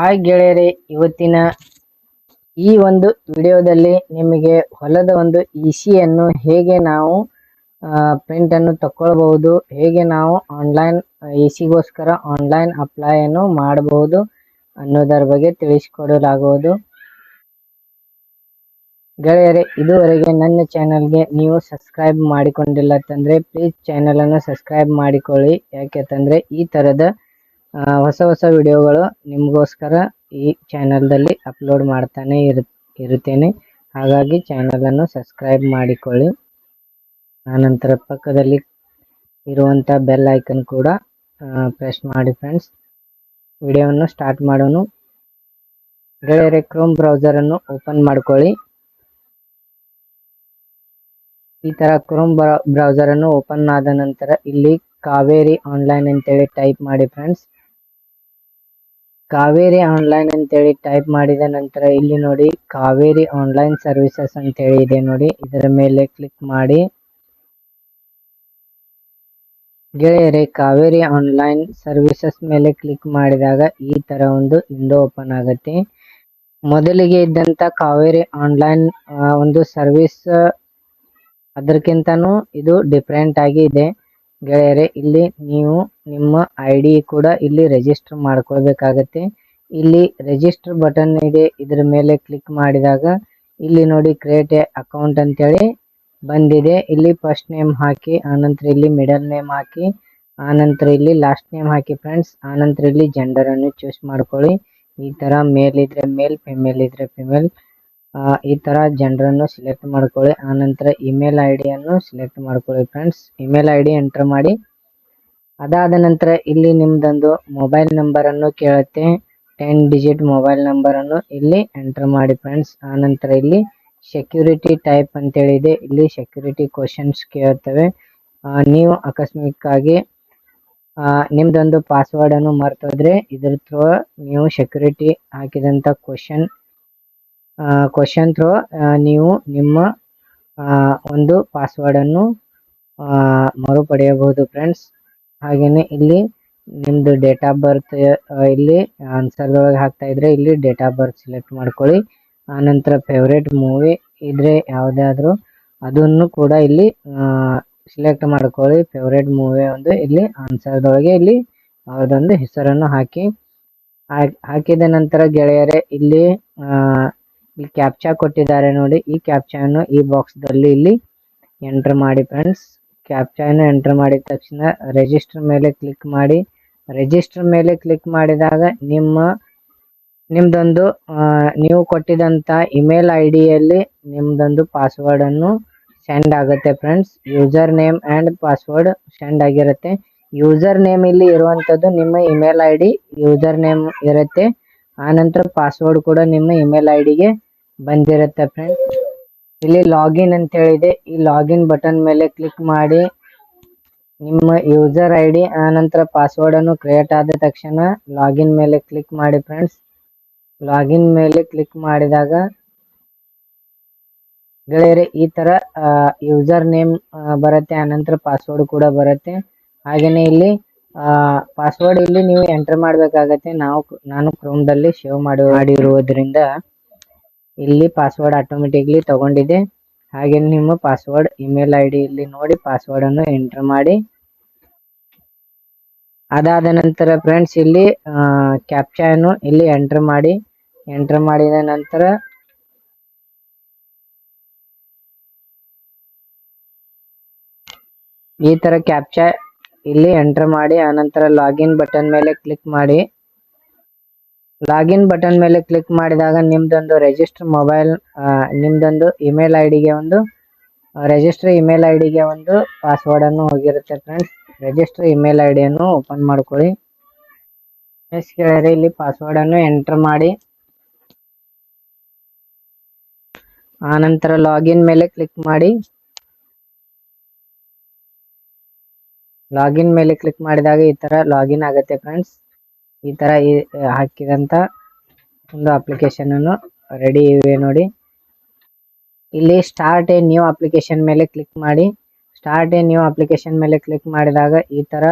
Hi ಗೆಳೆಯರೆ, ಇವತ್ತಿನ ಈ ಒಂದು ವಿಡಿಯೋದಲ್ಲಿ ನಿಮಗೆ ಹೊಲದ ಒಂದು ಇಸಿಯನ್ನು ಹೇಗೆ ನಾವು ಪ್ರಿಂಟನ್ನು ತಕ್ಕೊಳ್ಬಹುದು, ಹೇಗೆ ನಾವು ಆನ್ಲೈನ್ ಇಸಿಗೋಸ್ಕರ ಆನ್ಲೈನ್ ಅಪ್ಲೈ ಅನ್ನು ಮಾಡಬಹುದು ಅನ್ನೋದರ ಬಗ್ಗೆ ತಿಳಿಸಿಕೊಡಲಾಗುವುದು. ಗೆಳೆಯರೆ, ಇದುವರೆಗೆ ನನ್ನ ಚಾನಲ್ಗೆ ನೀವು ಸಬ್ಸ್ಕ್ರೈಬ್ ಮಾಡಿಕೊಂಡಿಲ್ಲ ತಂದರೆ ಪ್ಲೀಸ್ ಚಾನಲನ್ನು ಸಬ್ಸ್ಕ್ರೈಬ್ ಮಾಡಿಕೊಳ್ಳಿ. ಯಾಕೆಂತಂದ್ರೆ ಈ ತರದ ಹೊಸ ಹೊಸ ವಿಡಿಯೋಗಳು ನಿಮಗೋಸ್ಕರ ಈ ಚಾನಲ್ದಲ್ಲಿ ಅಪ್ಲೋಡ್ ಮಾಡ್ತಾನೆ ಇರು, ಇರುತ್ತೇನೆ. ಹಾಗಾಗಿ ಚಾನಲನ್ನು ಸಬ್ಸ್ಕ್ರೈಬ್ ಮಾಡಿಕೊಳ್ಳಿ. ಆನಂತರ ಪಕ್ಕದಲ್ಲಿ ಇರುವಂಥ ಬೆಲ್ ಐಕನ್ ಕೂಡ ಪ್ರೆಸ್ ಮಾಡಿ ಫ್ರೆಂಡ್ಸ್. ವಿಡಿಯೋವನ್ನು ಸ್ಟಾರ್ಟ್ ಮಾಡೋನು ಗೆಳೆಯರೆ ಕ್ರೋಮ್ ಬ್ರೌಸರನ್ನು ಓಪನ್ ಮಾಡ್ಕೊಳ್ಳಿ. ಈ ಥರ ಕ್ರೋಮ್ ಬ್ರೌಸರನ್ನು ಓಪನ್ ಆದ ನಂತರ ಇಲ್ಲಿ ಕಾವೇರಿ ಆನ್ಲೈನ್ ಅಂತೇಳಿ ಟೈಪ್ ಮಾಡಿ ಫ್ರೆಂಡ್ಸ್. ಕಾವೇರಿ ಆನ್ಲೈನ್ ಅಂತೇಳಿ ಟೈಪ್ ಮಾಡಿದ ನಂತರ ಇಲ್ಲಿ ನೋಡಿ ಕಾವೇರಿ ಆನ್ಲೈನ್ ಸರ್ವಿಸಸ್ ಅಂತೇಳಿ ಇದೆ ನೋಡಿ. ಇದರ ಮೇಲೆ ಕ್ಲಿಕ್ ಮಾಡಿ. ಗೆಳೆಯರೆ, ಕಾವೇರಿ ಆನ್ಲೈನ್ ಸರ್ವಿಸಸ್ ಮೇಲೆ ಕ್ಲಿಕ್ ಮಾಡಿದಾಗ ಈ ತರ ಒಂದು ವಿಂಡೋ ಓಪನ್ ಆಗುತ್ತೆ. ಮೊದಲಿಗೆ ಇದ್ದಂತ ಕಾವೇರಿ ಆನ್ಲೈನ್ ಒಂದು ಸರ್ವಿಸ್ ಅದಕ್ಕಿಂತನೂ ಇದು ಡಿಫ್ರೆಂಟ್ ಆಗಿ ಇದೆ. ಗೆಳೆಯರೆ, ಇಲ್ಲಿ ನೀವು ನಿಮ್ಮ ಐ ಡಿ ಕೂಡ ಇಲ್ಲಿ ರಿಜಿಸ್ಟರ್ ಮಾಡ್ಕೊಳ್ಬೇಕಾಗತ್ತೆ. ಇಲ್ಲಿ ರಿಜಿಸ್ಟರ್ ಬಟನ್ ಇದೆ, ಇದರ ಮೇಲೆ ಕ್ಲಿಕ್ ಮಾಡಿದಾಗ ಇಲ್ಲಿ ನೋಡಿ ಕ್ರಿಯೇಟ್ ಅಕೌಂಟ್ ಅಕೌಂಟ್ ಅಂತೇಳಿ ಬಂದಿದೆ. ಇಲ್ಲಿ ಫಸ್ಟ್ ನೇಮ್ ಹಾಕಿ, ಆನಂತರ ಇಲ್ಲಿ ಮಿಡಲ್ ನೇಮ್ ಹಾಕಿ, ಆನಂತರ ಇಲ್ಲಿ ಲಾಸ್ಟ್ ನೇಮ್ ಹಾಕಿ ಫ್ರೆಂಡ್ಸ್ ಆನಂತರ ಇಲ್ಲಿ ಜೆಂಡರ್ ಅನ್ನು ಚೂಸ್ ಮಾಡ್ಕೊಳ್ಳಿ. ಈ ತರ ಮೇಲ್ ಇದ್ರೆ ಮೇಲ್ ಫಿಮೇಲ್ ಇದ್ರೆ ಫಿಮೇಲ್ ಈ ತರ ಜನರನ್ನು ಸೆಲೆಕ್ಟ್ ಮಾಡ್ಕೊಳ್ಳಿ. ಆನಂತರ ಇಮೇಲ್ ಐ ಡಿಯನ್ನು ಸೆಲೆಕ್ಟ್ ಮಾಡ್ಕೊಳ್ಳಿ friends email I D enter ಮಾಡಿ. ಅದಾದ ನಂತರ ಇಲ್ಲಿ ನಿಮ್ದೊಂದು ಮೊಬೈಲ್ ನಂಬರ್ ಅನ್ನು ಕೇಳುತ್ತೆ. ಟೆನ್ ಡಿಜಿಟ್ ಮೊಬೈಲ್ ನಂಬರ್ ಅನ್ನು ಇಲ್ಲಿ ಎಂಟರ್ ಮಾಡಿ ಫ್ರೆಂಡ್ಸ್ ಆನಂತರ ಇಲ್ಲಿ ಸೆಕ್ಯೂರಿಟಿ ಟೈಪ್ ಅಂತೇಳಿ ಇದೆ ಇಲ್ಲಿ ಸೆಕ್ಯೂರಿಟಿ ಕ್ವಶನ್ಸ್ ಕೇಳುತ್ತವೆ. ನೀವು ಆಕಸ್ಮಿಕವಾಗಿ ನಿಮ್ದೊಂದು ಪಾಸ್ವರ್ಡ್ ಅನ್ನು ಮರ್ತೋದ್ರೆ ಇದ್ರ ಥ್ರೂ ನೀವು ಸೆಕ್ಯೂರಿಟಿ ಹಾಕಿದಂತ ಕ್ವಶನ್ ಕ್ವಶನ್ ಥ್ರೋ ನೀವು ನಿಮ್ಮ ಒಂದು ಪಾಸ್ವರ್ಡನ್ನು ಮರುಪಡೆಯಬಹುದು ಫ್ರೆಂಡ್ಸ್ ಹಾಗೆಯೇ ಇಲ್ಲಿ ನಿಮ್ಮದು ಡೇಟ್ ಆಫ್ ಬರ್ತ್ ಇಲ್ಲಿ ಆನ್ಸರ್ ದೊಳಗೆ ಹಾಕ್ತಾ ಇದ್ರೆ ಇಲ್ಲಿ ಡೇಟ್ ಆಫ್ ಬರ್ತ್ ಸೆಲೆಕ್ಟ್ ಮಾಡ್ಕೊಳ್ಳಿ. ಆನಂತರ ಫೇವ್ರೇಟ್ ಮೂವಿ ಇದ್ರೆ ಯಾವುದಾದ್ರೂ ಅದನ್ನು ಕೂಡ ಇಲ್ಲಿ ಸೆಲೆಕ್ಟ್ ಮಾಡ್ಕೊಳ್ಳಿ. ಫೇವ್ರೇಟ್ ಮೂವಿ ಒಂದು ಇಲ್ಲಿ ಆನ್ಸರ್ದೊಳಗೆ ಇಲ್ಲಿ ಅದೊಂದು ಹೆಸರನ್ನು ಹಾಕಿ ಹಾಕಿದ ನಂತರ ಗೆಳೆಯರೇ ಇಲ್ಲಿ ಇಲ್ಲಿ ಕ್ಯಾಪ್ಚಾ ಕೊಟ್ಟಿದ್ದಾರೆ ನೋಡಿ. ಈ ಕ್ಯಾಪ್ಚಾನು ಈ ಬಾಕ್ಸ್ ದಲ್ಲಿ ಇಲ್ಲಿ ಎಂಟರ್ ಮಾಡಿ ಫ್ರೆಂಡ್ಸ್ ಕ್ಯಾಪ್ಚಾನು ಎಂಟರ್ ಮಾಡಿದ ತಕ್ಷಣ ರಿಜಿಸ್ಟರ್ ಮೇಲೆ ಕ್ಲಿಕ್ ಮಾಡಿ. ರಿಜಿಸ್ಟರ್ ಮೇಲೆ ಕ್ಲಿಕ್ ಮಾಡಿದಾಗ ನಿಮ್ಮ, ನಿಮ್ದೊಂದು ನೀವು ಕೊಟ್ಟಿದಂತ ಇಮೇಲ್ ಐ ಡಿಯಲ್ಲಿ ನಿಮ್ದೊಂದು ಪಾಸ್ವರ್ಡನ್ನು ಸೆಂಡ್ ಆಗುತ್ತೆ friends user name and password send ಆಗಿರುತ್ತೆ. ಯೂಸರ್ ನೇಮ್ ಇಲ್ಲಿ ಇರುವಂಥದ್ದು ನಿಮ್ಮ ಇಮೇಲ್ ಐ ಯೂಸರ್ ನೇಮ್ ಇರುತ್ತೆ. ಆನಂತರ ಪಾಸ್ವರ್ಡ್ ಕೂಡ ನಿಮ್ಮ ಇಮೇಲ್ ಐ ಡಿಗೆ ಬಂದಿರುತ್ತೆ ಫ್ರೆಂಡ್ಸ್ ಇಲ್ಲಿ ಲಾಗಿನ್ ಅಂತ ಹೇಳಿದೆ. ಈ ಲಾಗಿನ್ ಬಟನ್ ಮೇಲೆ ಕ್ಲಿಕ್ ಮಾಡಿ ನಿಮ್ಮ ಯೂಸರ್ ಐ ಡಿ ಆನಂತರ ಪಾಸ್ವರ್ಡ್ ಅನ್ನು ಕ್ರಿಯೇಟ್ ಆದ ತಕ್ಷಣ ಲಾಗಿನ್ ಮೇಲೆ ಕ್ಲಿಕ್ ಮಾಡಿ ಫ್ರೆಂಡ್ಸ್ ಲಾಗಿನ್ ಮೇಲೆ ಕ್ಲಿಕ್ ಮಾಡಿದಾಗ ಗೆಳೆಯರೆ, ಈ ತರ ಯೂಸರ್ ನೇಮ್ ಬರುತ್ತೆ. ಆನಂತರ ಪಾಸ್ವರ್ಡ್ ಕೂಡ ಬರುತ್ತೆ. ಹಾಗೇನೆ ಇಲ್ಲಿ ಪಾಸ್ವರ್ಡ್ ಇಲ್ಲಿ ನೀವು ಎಂಟರ್ ಮಾಡಬೇಕಾಗತ್ತೆ. ನಾವು, ನಾನು ಕ್ರೋಮ್ದಲ್ಲಿ ಸೇವ್ ಮಾಡಿ ಮಾಡಿರುವುದರಿಂದ ಇಲ್ಲಿ ಪಾಸ್ವರ್ಡ್ ಆಟೋಮೆಟಿಕ್ಲಿ ತಗೊಂಡಿದೆ. ಹಾಗೆ ನಿಮ್ಮ ಪಾಸ್ವರ್ಡ್ ಇಮೇಲ್ ಐ ಡಿ ಇಲ್ಲಿ ನೋಡಿ ಪಾಸ್ವರ್ಡ್ ಅನ್ನು ಎಂಟರ್ ಮಾಡಿ. ಅದಾದ ನಂತರ ಫ್ರೆಂಡ್ಸ್ ಇಲ್ಲಿ ಕ್ಯಾಪ್ಚಾನು ಇಲ್ಲಿ ಎಂಟರ್ ಮಾಡಿ. ಎಂಟರ್ ಮಾಡಿದ ನಂತರ ಈ ತರ ಕ್ಯಾಪ್ಚಾ ಇಲ್ಲಿ ಎಂಟರ್ ಮಾಡಿ. ಆನಂತರ ಲಾಗಿನ್ ಬಟನ್ ಮೇಲೆ ಕ್ಲಿಕ್ ಮಾಡಿ. ಲಾಗಿನ್ ಬಟನ್ ಮೇಲೆ ಕ್ಲಿಕ್ ಮಾಡಿದಾಗ ನಿಮ್ದೊಂದು ರಿಜಿಸ್ಟರ್ ಮೊಬೈಲ್ ನಿಮ್ದೊಂದು ಇಮೇಲ್ ಐ ಡಿಗೆ ಒಂದು ರಿಜಿಸ್ಟರ್ ಇಮೇಲ್ ಐ ಡಿಗೆ ಒಂದು ಪಾಸ್ವರ್ಡ್ ಅನ್ನು ಹೋಗಿರುತ್ತೆ ಫ್ರೆಂಡ್ಸ್ ರಿಜಿಸ್ಟರ್ ಇಮೇಲ್ ಐ ಡಿಯನ್ನು ಓಪನ್ ಮಾಡ್ಕೊಳ್ಳಿ. ಎಸ್ ಕೇಳಿದ್ರೆ ಇಲ್ಲಿ ಪಾಸ್ವರ್ಡ್ ಅನ್ನು ಎಂಟರ್ ಮಾಡಿ. ಆನಂತರ ಲಾಗಿನ್ ಮೇಲೆ ಕ್ಲಿಕ್ ಮಾಡಿ. ಲಾಗಿನ್ ಮೇಲೆ ಕ್ಲಿಕ್ ಮಾಡಿದಾಗ ಈ ತರ ಲಾಗಿನ್ ಆಗುತ್ತೆ ಫ್ರೆಂಡ್ಸ್ ಈ ತರ ಹಾಕಿದಂತ ಒಂದು ಅಪ್ಲಿಕೇಶನ್ ಅನ್ನು ರೆಡಿ ಇವೆ ನೋಡಿ. ಇಲ್ಲಿ ಸ್ಟಾರ್ಟ್ ಎ ನ್ಯೂ ಅಪ್ಲಿಕೇಶನ್ ಮೇಲೆ ಕ್ಲಿಕ್ ಮಾಡಿ. ಸ್ಟಾರ್ಟ್ ಎ ನ್ಯೂ ಅಪ್ಲಿಕೇಶನ್ ಮೇಲೆ ಕ್ಲಿಕ್ ಮಾಡಿದಾಗ ಈ ತರ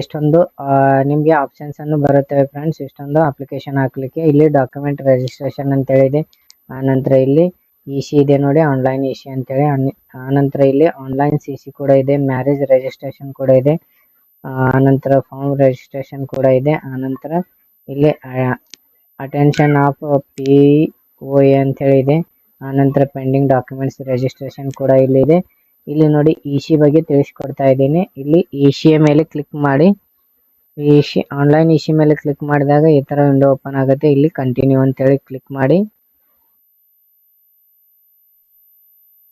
ಇಷ್ಟೊಂದು ನಿಮಗೆ ಆಪ್ಷನ್ಸ್ ಅನ್ನು ಬರುತ್ತವೆ ಫ್ರೆಂಡ್ಸ್ ಇಷ್ಟೊಂದು ಅಪ್ಲಿಕೇಶನ್ ಹಾಕ್ಲಿಕ್ಕೆ ಇಲ್ಲಿ ಡಾಕ್ಯುಮೆಂಟ್ ರಿಜಿಸ್ಟ್ರೇಷನ್ ಅಂತ ಹೇಳಿದೆ ಆನಂತರ ಇಲ್ಲಿ ಇ ಸಿ ಇದೆ ನೋಡಿ ಆನ್ಲೈನ್ ಇ ಸಿ ಅಂತೇಳಿ. ಆನಂತರ ಇಲ್ಲಿ ಆನ್ಲೈನ್ ಸಿ ಸಿ ಕೂಡ ಇದೆ. ಮ್ಯಾರೇಜ್ ರಿಜಿಸ್ಟ್ರೇಷನ್ ಕೂಡ ಇದೆ. ಆನಂತರ ಫಾರ್ಮ್ ರಿಜಿಸ್ಟ್ರೇಷನ್ ಕೂಡ ಇದೆ. ಆನಂತರ ಇಲ್ಲಿ attention of P O A ಅಂತ ಹೇಳಿದೆ ಆನಂತರ ಪೆಂಡಿಂಗ್ ಡಾಕ್ಯುಮೆಂಟ್ಸ್ ರಿಜಿಸ್ಟ್ರೇಷನ್ ಕೂಡ ಇಲ್ಲಿ ಇದೆ ಇಲ್ಲಿ ನೋಡಿ ಇ ಸಿ ಬಗ್ಗೆ ತಿಳಿಸ್ಕೊಡ್ತಾ ಇದ್ದೀನಿ. ಇಲ್ಲಿ ಇ ಸಿ ಮೇಲೆ ಕ್ಲಿಕ್ ಮಾಡಿ. E C online E C ಮೇಲೆ ಕ್ಲಿಕ್ ಮಾಡಿದಾಗ ಈ ತರ ವಿಂಡೋ ಓಪನ್ ಆಗುತ್ತೆ. ಇಲ್ಲಿ ಕಂಟಿನ್ಯೂ ಅಂತೇಳಿ ಕ್ಲಿಕ್ ಮಾಡಿ.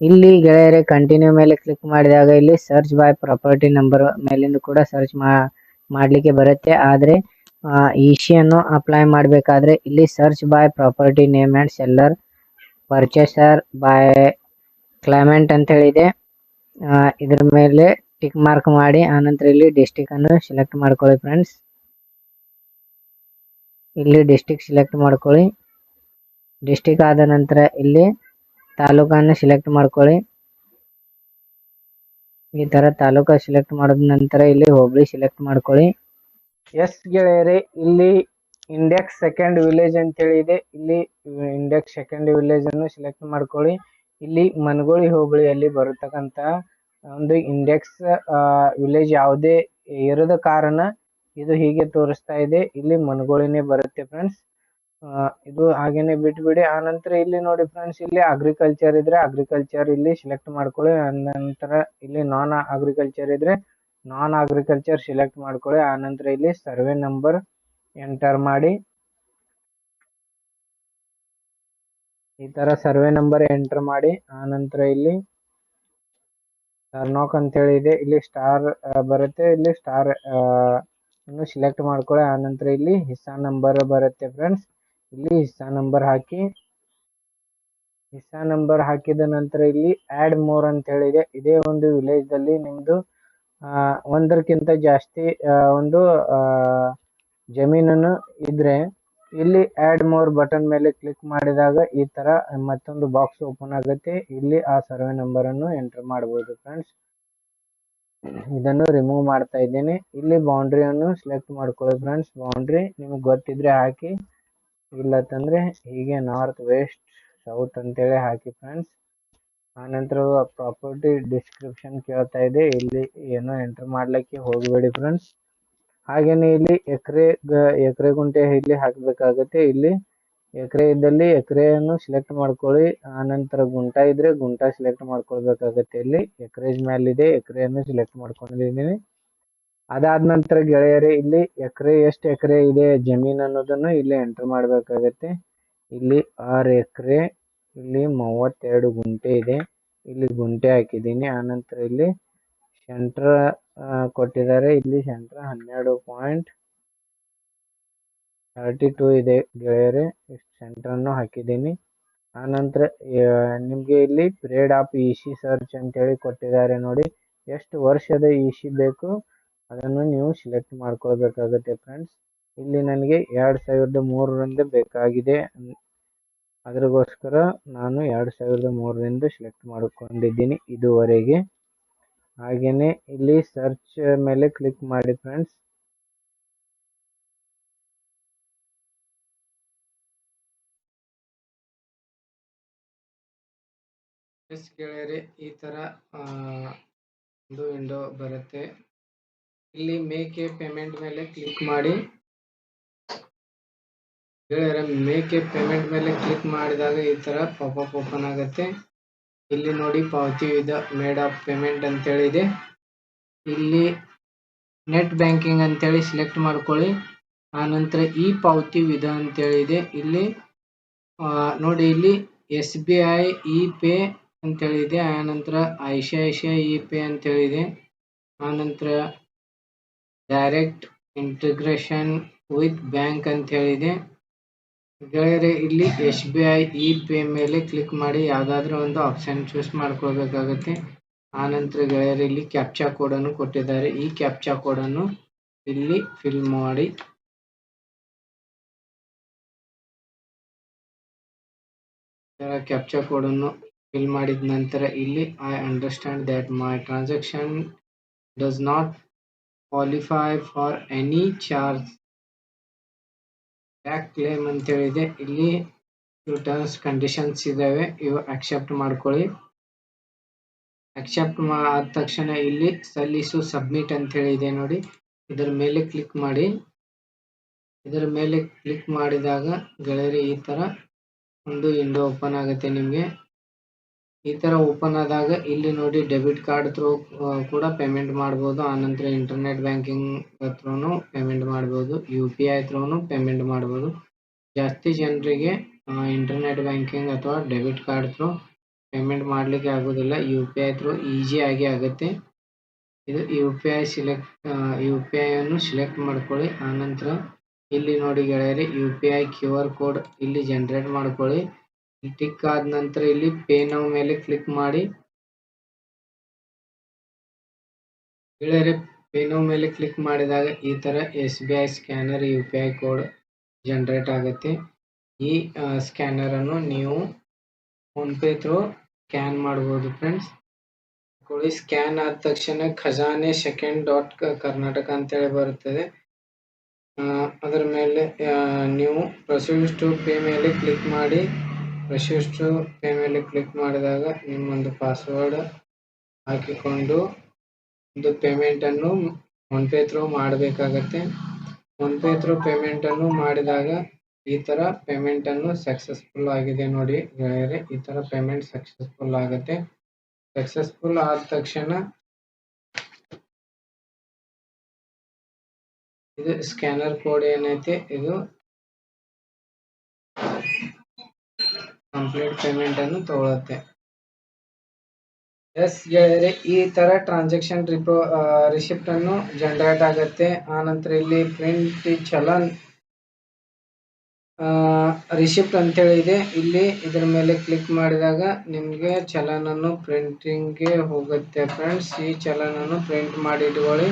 ಇಲ್ಲಿ ಗೆಳೆಯರೆ ಕಂಟಿನ್ಯೂ ಮೇಲೆ ಕ್ಲಿಕ್ ಮಾಡಿದಾಗ ಇಲ್ಲಿ ಸರ್ಚ್ ಬೈ ಪ್ರಾಪರ್ಟಿ ನಂಬರ್ ಮೇಲಿಂದ ಕೂಡ ಸರ್ಚ್ ಮಾಡಲಿಕ್ಕೆ ಬರುತ್ತೆ. ಆದರೆ ಈಶಿಯನ್ನು ಅಪ್ಲೈ ಮಾಡಬೇಕಾದ್ರೆ ಇಲ್ಲಿ search by property name and seller purchaser by claimant ಅಂತ ಹೇಳಿದೆ. ಇದ್ರ ಮೇಲೆ ಟಿಕ್ ಮಾರ್ಕ್ ಮಾಡಿ, ಆನಂತರ ಇಲ್ಲಿ ಡಿಸ್ಟಿಕ್ ಅನ್ನು ಸೆಲೆಕ್ಟ್ ಮಾಡ್ಕೊಳ್ಳಿ ಫ್ರೆಂಡ್ಸ್ ಇಲ್ಲಿ ಡಿಸ್ಟಿಕ್ ಸೆಲೆಕ್ಟ್ ಮಾಡ್ಕೊಳ್ಳಿ. ಡಿಸ್ಟಿಕ್ ಆದ ನಂತರ ಇಲ್ಲಿ ತಾಲೂಕನ್ನು ಸೆಲೆಕ್ಟ್ ಮಾಡ್ಕೊಳ್ಳಿ. ಈ ತರ ತಾಲೂಕ ಸೆಲೆಕ್ಟ್ ಮಾಡಿದ ನಂತರ ಇಲ್ಲಿ ಹೋಬಳಿ ಸೆಲೆಕ್ಟ್ ಮಾಡ್ಕೊಳ್ಳಿ. ಎಸ್ ಗೆಳೆಯರೆ, ಇಲ್ಲಿ ಇಂಡೆಕ್ಸ್ ಸೆಕೆಂಡ್ ವಿಲೇಜ್ ಅಂತ ಹೇಳಿದೆ ಇಲ್ಲಿ ಇಂಡೆಕ್ಸ್ ಸೆಕೆಂಡ್ ವಿಲೇಜ್ ಅನ್ನು ಸೆಲೆಕ್ಟ್ ಮಾಡ್ಕೊಳ್ಳಿ. ಇಲ್ಲಿ ಮನಗೋಳಿ ಹೋಬಳಿಯಲ್ಲಿ ಬರತಕ್ಕಂತ ಒಂದು ಇಂಡೆಕ್ಸ್ ವಿಲೇಜ್ ಯಾವುದೇ ಇರದ ಕಾರಣ ಇದು ಹೀಗೆ ತೋರಿಸ್ತಾ ಇದೆ. ಇಲ್ಲಿ ಮನಗೋಳಿನೇ ಬರುತ್ತೆ ಫ್ರೆಂಡ್ಸ್ ಇದು ಹಾಗೇನೆ ಬಿಟ್ಬಿಡಿ. ಆ ನಂತರ ಇಲ್ಲಿ ನೋಡಿ ಫ್ರೆಂಡ್ಸ್ ಇಲ್ಲಿ ಅಗ್ರಿಕಲ್ಚರ್ ಇದ್ರೆ ಅಗ್ರಿಕಲ್ಚರ್ ಇಲ್ಲಿ ಸೆಲೆಕ್ಟ್ ಮಾಡ್ಕೊಳ್ಳಿ. ನಂತರ ಇಲ್ಲಿ ನಾನ್ ಅಗ್ರಿಕಲ್ಚರ್ ಇದ್ರೆ ನಾನ್ ಅಗ್ರಿಕಲ್ಚರ್ ಸೆಲೆಕ್ಟ್ ಮಾಡ್ಕೊಳ್ಳಿ. ಆ ನಂತರ ಇಲ್ಲಿ ಸರ್ವೆ ನಂಬರ್ ಎಂಟರ್ ಮಾಡಿ. ಈ ತರ ಸರ್ವೆ ನಂಬರ್ ಎಂಟರ್ ಮಾಡಿ. ಆ ನಂತರ ಇಲ್ಲಿ ಟರ್ನೋಕ್ ಅಂತ ಹೇಳಿ ಇದೆ. ಇಲ್ಲಿ ಸ್ಟಾರ್ ಬರುತ್ತೆ. ಇಲ್ಲಿ ಸ್ಟಾರ್ ಅನ್ನು ಸೆಲೆಕ್ಟ್ ಮಾಡ್ಕೊಳ್ಳಿ. ಆ ನಂತರ ಇಲ್ಲಿ ಹಿಸ್ಸಾ ನಂಬರ್ ಬರುತ್ತೆ ಫ್ರೆಂಡ್ಸ್ ಇಲ್ಲಿ ಹಿಸ್ಸಾ ನಂಬರ್ ಹಾಕಿ. ಹಿಸ್ಸಾ ನಂಬರ್ ಹಾಕಿದ ನಂತರ ಇಲ್ಲಿ ಆಡ್ ಮೋರ್ ಅಂತ ಹೇಳಿದೆ. ಇದೇ ಒಂದು ವಿಲೇಜ್ ನಿಮ್ಮದು ನಿಮ್ದು ಒಂದರಕ್ಕಿಂತ ಜಾಸ್ತಿ ಒಂದು ಜಮೀನನ್ನು ಇದ್ರೆ ಇಲ್ಲಿ ಆಡ್ ಮೋರ್ ಬಟನ್ ಮೇಲೆ ಕ್ಲಿಕ್ ಮಾಡಿದಾಗ ಈ ತರ ಮತ್ತೊಂದು ಬಾಕ್ಸ್ ಓಪನ್ ಆಗುತ್ತೆ. ಇಲ್ಲಿ ಆ ಸರ್ವೆ ನಂಬರ್ ಅನ್ನು ಎಂಟರ್ ಮಾಡಬಹುದು ಫ್ರೆಂಡ್ಸ್ ಇದನ್ನು ರಿಮೂವ್ ಮಾಡ್ತಾ ಇದ್ದೇನೆ. ಇಲ್ಲಿ ಬೌಂಡ್ರಿಯನ್ನು ಸೆಲೆಕ್ಟ್ ಮಾಡ್ಕೊಳ್ಳಿ ಫ್ರೆಂಡ್ಸ್ ಬೌಂಡ್ರಿ ನಿಮ್ಗೆ ಗೊತ್ತಿದ್ರೆ ಹಾಕಿ. ಇಲ್ಲತ್ತಂದ್ರೆ ಹೀಗೆ ನಾರ್ತ್ ವೆಸ್ಟ್ ಸೌತ್ ಅಂತೇಳಿ ಹಾಕಿ ಫ್ರೆಂಡ್ಸ್ ಆನಂತರ ಪ್ರಾಪರ್ಟಿ ಡಿಸ್ಕ್ರಿಪ್ಷನ್ ಕೇಳ್ತಾ ಇದೆ ಇಲ್ಲಿ ಏನೋ ಎಂಟರ್ ಮಾಡ್ಲಿಕ್ಕೆ ಹೋಗಬೇಡಿ ಫ್ರೆಂಡ್ಸ್ ಹಾಗೇನೆ ಇಲ್ಲಿ ಎಕರೆ ಎಕರೆ ಗುಂಟೆ ಇಲ್ಲಿ ಹಾಕಬೇಕಾಗುತ್ತೆ. ಇಲ್ಲಿ ಎಕರೆ ಇದ್ದಲ್ಲಿ ಎಕರೆಯನ್ನು ಸೆಲೆಕ್ಟ್ ಮಾಡ್ಕೊಳ್ಳಿ. ಆನಂತರ ಗುಂಟ ಇದ್ರೆ ಗುಂಟ ಸೆಲೆಕ್ಟ್ ಮಾಡ್ಕೊಳ್ಬೇಕಾಗತ್ತೆ. ಇಲ್ಲಿ ಎಕರೇಜ್ ಮೇಲಿದೆ. ಎಕರೆಯನ್ನು ಸೆಲೆಕ್ಟ್ ಮಾಡ್ಕೊಂಡಿದ್ದೀನಿ. ಅದಾದ ನಂತರ ಗೆಳೆಯರೇ, ಇಲ್ಲಿ ಎಕರೆ ಎಷ್ಟು ಎಕರೆ ಇದೆ ಜಮೀನು ಅನ್ನೋದನ್ನು ಇಲ್ಲಿ ಎಂಟರ್ ಮಾಡಬೇಕಾಗತ್ತೆ. ಇಲ್ಲಿ ಆರು ಎಕರೆ, ಇಲ್ಲಿ ಮೂವತ್ತೆರಡು ಗುಂಟೆ ಇದೆ. ಇಲ್ಲಿ ಗುಂಟೆ ಹಾಕಿದ್ದೀನಿ. ಆನಂತರ ಇಲ್ಲಿ ಸೆಂಟ್ರ ಕೊಟ್ಟಿದ್ದಾರೆ. ಇಲ್ಲಿ ಸೆಂಟ್ರ್ ಹನ್ನೆರಡು ಪಾಯಿಂಟ್ ತರ್ಟಿ ಟೂ ಇದೆ ಗೆಳೆಯರೆ. ಇಷ್ಟು ಸೆಂಟ್ರನ್ನು ಹಾಕಿದ್ದೀನಿ. ಆನಂತರ ನಿಮಗೆ ಇಲ್ಲಿ period of E C search ಅಂತೇಳಿ ಕೊಟ್ಟಿದ್ದಾರೆ ನೋಡಿ. ಎಷ್ಟು ವರ್ಷದ ಇ ಸಿ ಬೇಕು? ಅದನ್ನು ನೀವು ಸೆಲೆಕ್ಟ್ ಮಾಡ್ಕೊಳ್ಬೇಕಾಗುತ್ತೆ ಫ್ರೆಂಡ್ಸ್ ಇಲ್ಲಿ ನನಗೆ ಎರಡು ಸಾವಿರದ ಮೂರರಿಂದ ಬೇಕಾಗಿದೆ. ಅದಕ್ಕೋಸ್ಕರ ನಾನು ಎರಡು ಸಾವಿರದ ಮೂರರಿಂದ ಸೆಲೆಕ್ಟ್ ಮಾಡಿಕೊಂಡಿದ್ದೀನಿ ಇದುವರೆಗೆ. ಹಾಗೆಯೇ ಇಲ್ಲಿ ಸರ್ಚ್ ಮೇಲೆ ಕ್ಲಿಕ್ ಮಾಡಿ ಫ್ರೆಂಡ್ಸ್ ಗೆಳೆಯರೆ, ಈ ಥರ ಒಂದು ವಿಂಡೋ ಬರುತ್ತೆ. ಇಲ್ಲಿ ಮೇಕ್ ಎ ಪೇಮೆಂಟ್ ಮೇಲೆ ಕ್ಲಿಕ್ ಮಾಡಿ. ಗೆಳೆಯರ ಮೇಕ್ ಎ ಪೇಮೆಂಟ್ ಮೇಲೆ ಕ್ಲಿಕ್ ಮಾಡಿದಾಗ ಈ ಥರ ಪಾಪಪ್ ಓಪನ್ ಆಗುತ್ತೆ. ಇಲ್ಲಿ ನೋಡಿ ಪಾವತಿ ವಿಧ ಮೇಡ್ ಆಫ್ ಪೇಮೆಂಟ್ ಅಂತೇಳಿದೆ. ಇಲ್ಲಿ ನೆಟ್ ಬ್ಯಾಂಕಿಂಗ್ ಅಂತೇಳಿ ಸೆಲೆಕ್ಟ್ ಮಾಡ್ಕೊಳ್ಳಿ. ಆನಂತರ ಈ ಪಾವತಿ ವಿಧ ಅಂತೇಳಿದೆ. ಇಲ್ಲಿ ನೋಡಿ ಇಲ್ಲಿ S B I E pay ಅಂತೇಳಿದೆ. ಆನಂತರ I C I C I E pay ಅಂತೇಳಿದೆ. ಆನಂತರ ಡೈರೆಕ್ಟ್ ಇಂಟಿಗ್ರೇಷನ್ ವಿತ್ ಬ್ಯಾಂಕ್ ಅಂತ ಹೇಳಿದೆ ಗೆಳೆಯರೆ ಇಲ್ಲಿ S B I E pay ಮೇಲೆ ಕ್ಲಿಕ್ ಮಾಡಿ ಯಾವುದಾದ್ರೂ ಒಂದು ಆಪ್ಷನ್ ಚೂಸ್ ಮಾಡ್ಕೊಳ್ಬೇಕಾಗುತ್ತೆ. ಆನಂತರ ಗೆಳೆಯರೆ ಇಲ್ಲಿ ಕ್ಯಾಪ್ಚಾ ಅನ್ನು ಕೊಟ್ಟಿದ್ದಾರೆ. ಈ ಕ್ಯಾಪ್ಚಾ ಕೋಡನ್ನು ಇಲ್ಲಿ ಫಿಲ್ ಮಾಡಿ. ಕ್ಯಾಪ್ಚಾ ಕೋಡನ್ನು ಫಿಲ್ ಮಾಡಿದ ನಂತರ ಇಲ್ಲಿ I understand that my transaction does not qualify for any charge back claim ಅಂತ ಹೇಳಿದೆ ಇಲ್ಲಿ ಟರ್ಮ್ಸ್ ಕಂಡೀಷನ್ಸ್ ಇದಾವೆ. ಇವು ಅಕ್ಸೆಪ್ಟ್ ಮಾಡ್ಕೊಳ್ಳಿ. ಅಕ್ಸೆಪ್ಟ್ ಆದ ತಕ್ಷಣ ಇಲ್ಲಿ ಸಲ್ಲಿಸು ಸಬ್ಮಿಟ್ ಅಂತ ಹೇಳಿದೆ ನೋಡಿ. ಇದರ ಮೇಲೆ ಕ್ಲಿಕ್ ಮಾಡಿ. ಇದರ ಮೇಲೆ ಕ್ಲಿಕ್ ಮಾಡಿದಾಗ ಗೆಳೆಯರಿ ಈ ತರ ಒಂದು ವಿಂಡೋ ಓಪನ್ ಆಗುತ್ತೆ ನಿಮಗೆ. ಈ ತರ ಓಪನ್ ಆದಾಗ ಇಲ್ಲಿ ನೋಡಿ ಡೆಬಿಟ್ ಕಾರ್ಡ್ ಥ್ರೂ ಕೂಡ ಪೇಮೆಂಟ್ ಮಾಡಬಹುದು ಆನಂತರ ಇಂಟರ್ನೆಟ್ ಬ್ಯಾಂಕಿಂಗ್ ಥ್ರೂನು ಪೇಮೆಂಟ್ ಮಾಡಬಹುದು ಯು ಪಿ ಐ ಥ್ರೂನು ಪೇಮೆಂಟ್ ಮಾಡಬಹುದು ಜಾಸ್ತಿ ಜನರಿಗೆ ಇಂಟರ್ನೆಟ್ ಬ್ಯಾಂಕಿಂಗ್ ಅಥವಾ ಡೆಬಿಟ್ ಕಾರ್ಡ್ ಥ್ರೂ ಪೇಮೆಂಟ್ ಮಾಡಲಿಕ್ಕೆ ಆಗೋದಿಲ್ಲ. U P I through easy ಆಗಿ ಆಗುತ್ತೆ. ಇದು U P I select U P I ಅನ್ನು ಸಿಲೆಕ್ಟ್ ಮಾಡ್ಕೊಳ್ಳಿ. ಆನಂತರ ಇಲ್ಲಿ ನೋಡಿ ಗೆಳೆಯರಿ U P I Q R code ಇಲ್ಲಿ ಜನರೇಟ್ ಮಾಡ್ಕೊಳ್ಳಿ. ಟಿಕ್ ಆದ ನಂತರ ಇಲ್ಲಿ ಪೇ ನೌ ಮೇಲೆ ಕ್ಲಿಕ್ ಮಾಡಿ. ಗೆಳೆಯರೆ ಪೇ ನೌ ಮೇಲೆ ಕ್ಲಿಕ್ ಮಾಡಿದಾಗ ಈ ತರ S B I scanner U P I code generate ಆಗುತ್ತೆ. ಈ ಸ್ಕ್ಯಾನರ್ ಅನ್ನು ನೀವು ಫೋನ್ ಪೇ ಥ್ರೂ ಸ್ಕ್ಯಾನ್ ಮಾಡಬಹುದು ಫ್ರೆಂಡ್ಸ್ ಸ್ಕ್ಯಾನ್ ಆದ ತಕ್ಷಣ ಖಜಾನೆ ಸೆಕೆಂಡ್ ಡಾಟ್ ಕರ್ನಾಟಕ ಅಂತೇಳಿ ಬರುತ್ತದೆ. ಅದರ ಮೇಲೆ ನೀವು ಪ್ರೊಸೀಡ್ ಟು ಪೇ ಮೇಲೆ ಕ್ಲಿಕ್ ಮಾಡಿ. ಟು ಪೇ ಮೇಲೆ ಕ್ಲಿಕ್ ಮಾಡಿದಾಗ ನಿಮ್ಮೊಂದು ಪಾಸ್ವರ್ಡ್ ಹಾಕಿಕೊಂಡು ಒಂದು ಪೇಮೆಂಟನ್ನು ಫೋನ್ಪೇ ಥ್ರೂ ಮಾಡಬೇಕಾಗತ್ತೆ. ಫೋನ್ಪೇ ಥ್ರೂ ಪೇಮೆಂಟನ್ನು ಮಾಡಿದಾಗ ಈ ಥರ ಪೇಮೆಂಟನ್ನು ಸಕ್ಸಸ್ಫುಲ್ ಆಗಿದೆ ನೋಡಿ ಗೆಳೆಯರೆ, ಈ ಥರ ಪೇಮೆಂಟ್ ಸಕ್ಸಸ್ಫುಲ್ ಆಗುತ್ತೆ. ಸಕ್ಸಸ್ಫುಲ್ ಆದ ತಕ್ಷಣ ಇದು ಸ್ಕ್ಯಾನರ್ ಕೋಡ್ ಏನೈತೆ? ಇದು ಕಂಪ್ಲೀಟ್ ಪೇಮೆಂಟ್ ಅನ್ನು ತಗೊಳುತ್ತೆ. ಎಸ್ ಹೇಳಿದ್ರೆ ಈ ತರ ಟ್ರಾನ್ಸಾಕ್ಷನ್ ರಿಪೋ ರಿಸಿಪ್ಟ್ ಅನ್ನು ಜನರೇಟ್ ಆಗುತ್ತೆ. ಆನಂತರ ಇಲ್ಲಿ ಪ್ರಿಂಟ್ ಚಲನ್ ರಿಸಿಪ್ಟ್ ಅಂತೇಳಿ ಇದೆ. ಇಲ್ಲಿ ಇದರ ಮೇಲೆ ಕ್ಲಿಕ್ ಮಾಡಿದಾಗ ನಿಮಗೆ ಚಲನ್ ಅನ್ನು ಪ್ರಿಂಟಿಂಗ್ಗೆ ಹೋಗುತ್ತೆ ಫ್ರೆಂಡ್ಸ್ ಈ ಚಲನ್ ಅನ್ನು ಪ್ರಿಂಟ್ ಮಾಡಿ ಇಟ್ಕೊಳ್ಳಿ.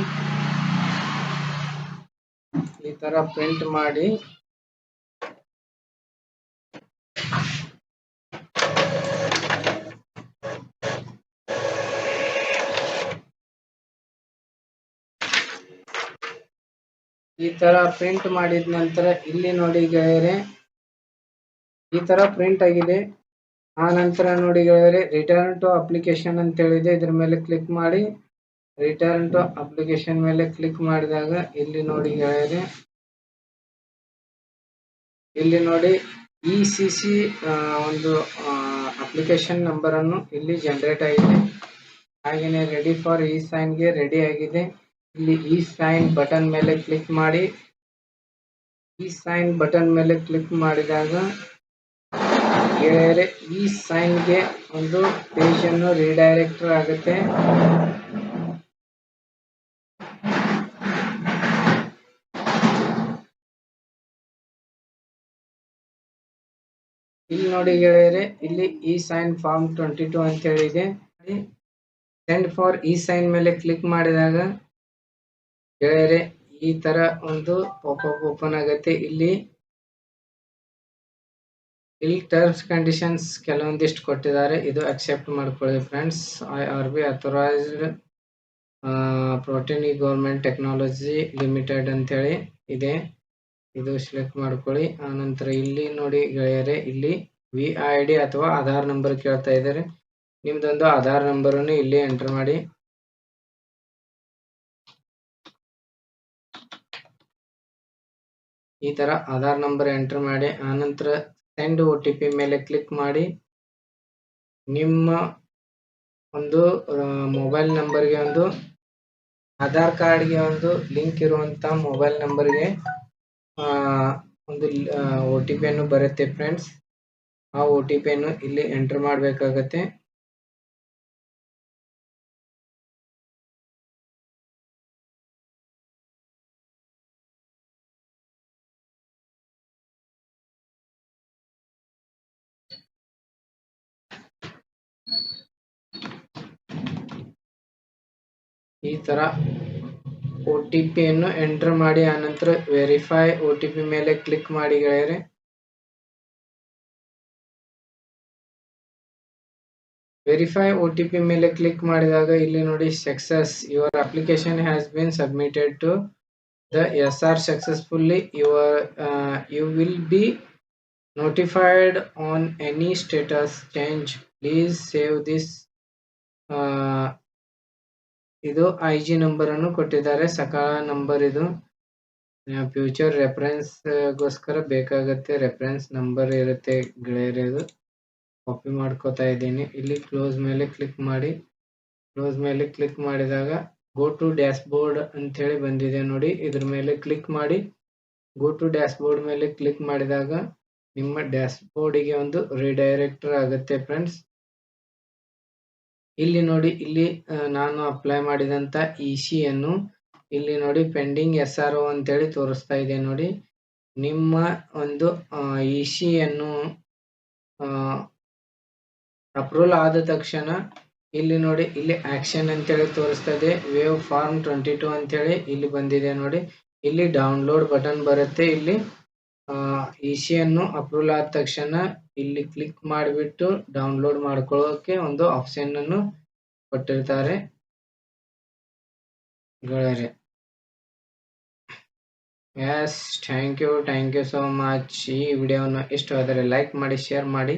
ಈ ತರ ಪ್ರಿಂಟ್ ಮಾಡಿ ಈ ತರ ಪ್ರಿಂಟ್ ಮಾಡಿದ ನಂತರ ಇಲ್ಲಿ ನೋಡಿ ಗೆಳೆಯರೆ, ಈ ತರ ಪ್ರಿಂಟ್ ಆಗಿದೆ. ಆ ನಂತರ ನೋಡಿ ಗೆಳೆಯರೆ ರಿಟರ್ನ್ ಟು ಅಪ್ಲಿಕೇಶನ್ ಅಂತ ಹೇಳಿದೆ. ಇದ್ರ ಮೇಲೆ ಕ್ಲಿಕ್ ಮಾಡಿ ರಿಟರ್ನ್ ಟು ಅಪ್ಲಿಕೇಶನ್ ಮೇಲೆ ಕ್ಲಿಕ್ ಮಾಡಿದಾಗ ಇಲ್ಲಿ ನೋಡಿ ಗೆಳೆಯರೆ, ಇಲ್ಲಿ ನೋಡಿ ಇ ಸಿ ಸಿ ಒಂದು ಅಪ್ಲಿಕೇಶನ್ ನಂಬರ್ ಅನ್ನು ಇಲ್ಲಿ ಜನರೇಟ್ ಆಗಿದೆ. ಹಾಗೇನೆ ರೆಡಿ ಫಾರ್ ಇ ಸೈನ್ಗೆ ರೆಡಿ ಆಗಿದೆ. ಇಲ್ಲಿ ಈ ಸೈನ್ ಬಟನ್ ಮೇಲೆ ಕ್ಲಿಕ್ ಮಾಡಿ. ಈ ಸೈನ್ ಬಟನ್ ಮೇಲೆ ಕ್ಲಿಕ್ ಮಾಡಿದಾಗ ಗೆಳೆಯರೆ ಈ ಸೈನ್ಗೆ ಒಂದು ಪೇಜ್ ಅನ್ನು ರಿಡೈರೆಕ್ಟರ್ ಆಗುತ್ತೆ. ಇಲ್ಲಿ ನೋಡಿ ಗೆಳೆಯರೆ, ಇಲ್ಲಿ ಈ ಸೈನ್ ಫಾರ್ಮ್ ಟ್ವೆಂಟಿ ಟೂ ಅಂತ ಹೇಳಿದೆ ಸೆಂಡ್ ಫಾರ್ ಈ ಸೈನ್ ಮೇಲೆ ಕ್ಲಿಕ್ ಮಾಡಿದಾಗ ಗೆಳೆಯರೆ ಈ ತರ ಒಂದು ಪಾಪಪ್ ಓಪನ್ ಆಗುತ್ತೆ. ಇಲ್ಲಿ ಇಲ್ಲಿ ಟರ್ಮ್ಸ್ ಕಂಡೀಷನ್ಸ್ ಕೆಲವೊಂದಿಷ್ಟು ಕೊಟ್ಟಿದ್ದಾರೆ. ಇದು ಅಕ್ಸೆಪ್ಟ್ ಮಾಡ್ಕೊಳ್ಳಿ friends I R B authorised Protean government technology limited ಅಂತೇಳಿ ಇದೆ. ಇದು ಸೆಲೆಕ್ಟ್ ಮಾಡ್ಕೊಳ್ಳಿ. ಆನಂತರ ಇಲ್ಲಿ ನೋಡಿ ಗೆಳೆಯರೆ, ಇಲ್ಲಿ ವಿ ಐ ಡಿ ಅಥವಾ ಆಧಾರ್ ನಂಬರ್ ಕೇಳ್ತಾ ಇದ್ದಾರೆ. ನಿಮ್ದೊಂದು ಆಧಾರ್ ನಂಬರ್ ಅನ್ನು ಇಲ್ಲಿ ಎಂಟರ್ ಮಾಡಿ. ಈ ತರ ಆಧಾರ್ ನಂಬರ್ ಎಂಟರ್ ಮಾಡಿ, ಆನಂತರ ಸೆಂಡ್ ಒ ಟಿ ಪಿ ಮೇಲೆ ಕ್ಲಿಕ್ ಮಾಡಿ. ನಿಮ್ಮ ಒಂದು ಮೊಬೈಲ್ ನಂಬರ್ಗೆ ಒಂದು ಆಧಾರ್ ಕಾರ್ಡ್ಗೆ ಒಂದು ಲಿಂಕ್ ಇರುವಂತ ಮೊಬೈಲ್ ನಂಬರ್ಗೆ ಒಂದು ಒ ಟಿ ಬರುತ್ತೆ ಫ್ರೆಂಡ್ಸ್ ಆ ಒ ಟಿ ಪಿಯನ್ನು ಇಲ್ಲಿ ಎಂಟರ್ ಮಾಡಬೇಕಾಗತ್ತೆ. ಈ ತರ ಒ ಟಿ ಪಿಯನ್ನು ಎಂಟರ್ ಮಾಡಿ, ಆನಂತರ ವೆರಿಫೈ ಒ ಟಿ ಪಿ ಮೇಲೆ ಕ್ಲಿಕ್ ಮಾಡಿ ಗೆಳೆಯರೆ. ವೆರಿಫೈ ಒ ಟಿ ಪಿ ಮೇಲೆ ಕ್ಲಿಕ್ ಮಾಡಿದಾಗ ಇಲ್ಲಿ ನೋಡಿ success your application has been submitted to the S R successfully your you will be notified on any status change please save this ಇದು I G number ಅನ್ನು ಕೊಟ್ಟಿದ್ದಾರೆ. Sakala number ಇದು. Future reference ಗೋಸ್ಕರ ಬೇಕಾಗುತ್ತೆ ರೆಫರೆನ್ಸ್ ನಂಬರ್ ಇರುತ್ತೆ ಗೆಳೆಯರೇ ಇದು. Copy ಮಾಡ್ಕೋತಾ ಇದ್ದೀನಿ. ಇಲ್ಲಿ ಕ್ಲೋಸ್ ಮೇಲೆ ಕ್ಲಿಕ್ ಮಾಡಿ. ಕ್ಲೋಸ್ ಮೇಲೆ ಕ್ಲಿಕ್ ಮಾಡಿದಾಗ ಗೋ ಟು ಡ್ಯಾಶ್ ಬೋರ್ಡ್ ಅಂತ ಹೇಳಿ ಬಂದಿದೆ ನೋಡಿ. ಇದ್ರ ಮೇಲೆ ಕ್ಲಿಕ್ ಮಾಡಿ. ಗೋ ಟು ಡ್ಯಾಶ್ ಬೋರ್ಡ್ ಮೇಲೆ ಕ್ಲಿಕ್ ಮಾಡಿದಾಗ ನಿಮ್ಮ ಡ್ಯಾಶ್ ಬೋರ್ಡಿಗೆ ಒಂದು ರಿಡೈರೆಕ್ಟರ್ ಆಗುತ್ತೆ ಫ್ರೆಂಡ್ಸ್ ಇಲ್ಲಿ ನೋಡಿ, ಇಲ್ಲಿ ನಾನು ಅಪ್ಲೈ ಮಾಡಿದಂತ ಇ ಯನ್ನು ಇಲ್ಲಿ ನೋಡಿ ಪೆಂಡಿಂಗ್ ಎಸ್ ಆರ್ ಒ ಅಂತೇಳಿ ತೋರಿಸ್ತಾ ಇದೆ ನೋಡಿ. ನಿಮ್ಮ ಒಂದು ಇ ಯನ್ನು ಅಪ್ರೂವಲ್ ಆದ ತಕ್ಷಣ ಇಲ್ಲಿ ನೋಡಿ, ಇಲ್ಲಿ ಆಕ್ಷನ್ ಅಂತೇಳಿ ತೋರಿಸ್ತಾ ಇದೆ. ವೇವ್ ಫಾರ್ಮ್ ಟ್ವೆಂಟಿ ಟೂ ಅಂತೇಳಿ ಇಲ್ಲಿ ಬಂದಿದೆ ನೋಡಿ. ಇಲ್ಲಿ ಡೌನ್ಲೋಡ್ ಬಟನ್ ಬರುತ್ತೆ. ಇಲ್ಲಿ ಇ ಯನ್ನು ಅಪ್ರೂವಲ್ ಆದ ತಕ್ಷಣ ಇಲ್ಲಿ ಕ್ಲಿಕ್ ಮಾಡಿಬಿಟ್ಟು ಡೌನ್ಲೋಡ್ ಮಾಡ್ಕೊಳ್ಳೋಕೆ ಒಂದು ಆಪ್ಷನ್ ಅನ್ನು ಕೊಟ್ಟಿರ್ತಾರೆ. Yes thank you thank you so much ಈ ವಿಡಿಯೋವನ್ನು ಇಷ್ಟವಾದರೆ ಲೈಕ್ ಮಾಡಿ ಶೇರ್ ಮಾಡಿ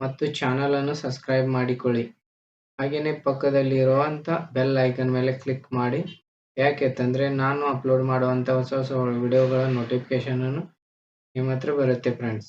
ಮತ್ತು ಚಾನಲ್ ಅನ್ನು ಸಬ್ಸ್ಕ್ರೈಬ್ ಮಾಡಿಕೊಳ್ಳಿ. ಹಾಗೆಯೇ ಪಕ್ಕದಲ್ಲಿ ಇರುವಂತ ಬೆಲ್ ಐಕನ್ ಮೇಲೆ ಕ್ಲಿಕ್ ಮಾಡಿ. ಯಾಕೆಂತಂದ್ರೆ ನಾನು ಅಪ್ಲೋಡ್ ಮಾಡುವಂಥ ಹೊಸ ಹೊಸ ವಿಡಿಯೋಗಳ ನೋಟಿಫಿಕೇಶನ್ ಅನ್ನು ನಿಮ್ಮ ಹತ್ರ ಬರುತ್ತೆ friends